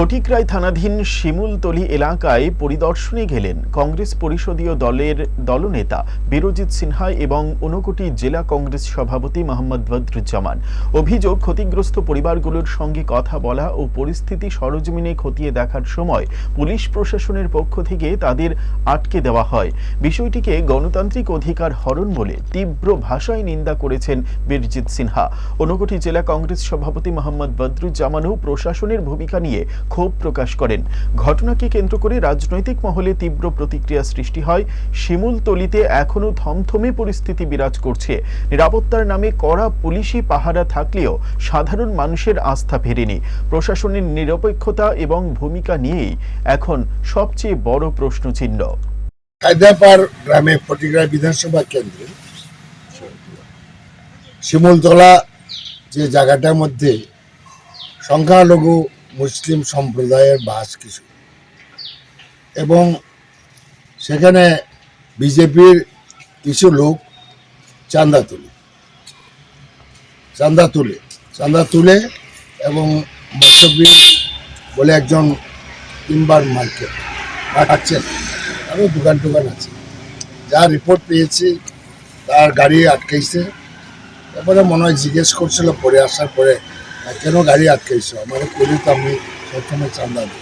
ফটিকরাই থানাধীন শিমুলতলি এলাকায় পরিদর্শনে গেলেন কংগ্রেস পরিষদীয় দলের দলনেতা বিরজিৎ সিনহা এবং ঊনকোটি জেলা কংগ্রেস সভাপতি মোহাম্মদ বদরুজ্জামান। অভিযোগ, ক্ষতিগ্রস্ত পরিবারগুলোর সঙ্গে কথা বলা ও পরিস্থিতি সরজমিনে খতিয়ে দেখার সময় পুলিশ প্রশাসনের পক্ষ থেকে তাদের আটকে দেওয়া হয়। বিষয়টিকে গণতান্ত্রিক অধিকার হরণ বলে তীব্র ভাষায় নিন্দা করেছেন বীরজিৎ সিনহা। ঊনকোটি জেলা কংগ্রেস সভাপতি মোহাম্মদ বদরুজ্জামানও প্রশাসনের ভূমিকা নিয়ে ক্ষোভ প্রকাশ করেন। ঘটনাকে কেন্দ্র করে রাজনৈতিক মহলে তীব্র প্রতিক্রিয়া সৃষ্টি হয়। শিমুলতলিতে এখনও থমথমে পরিস্থিতি বিরাজ করছে। নিরাপত্তার নামে কড়া পুলিশি পাহারা থাকলেও সাধারণ মানুষের আস্থা ফেরেনি। প্রশাসনের নিরপেক্ষতা এবং ভূমিকা নিয়েই এখন সবচেয়ে বড় প্রশ্নচিহ্ন। কায়দাপাড় গ্রামে ফটিগ্রা বিধানসভা কেন্দ্রে শিমুলতলা যে জায়গাটার মধ্যে সংখ্যালঘু মুসলিম সম্প্রদায়ের বাস কিছু। এবং সেখানে বিজেপির কিছু লোক চাঁদা তুলে। চাঁদা তুলে চাঁদা তুলে এবং মৎস্যবীর বলে একজন তিনবার মার্কেট আছেন আরও দোকান টোকান আছে। যা রিপোর্ট পেয়েছি, তার গাড়ি আটকাইছে তারপরে মনে হয় জিজ্ঞেস করছিল, পরে আসার পরে কেন গাড়ি আটকাইছো? আমার করি তো আমি সবসময় চান্দা দিই।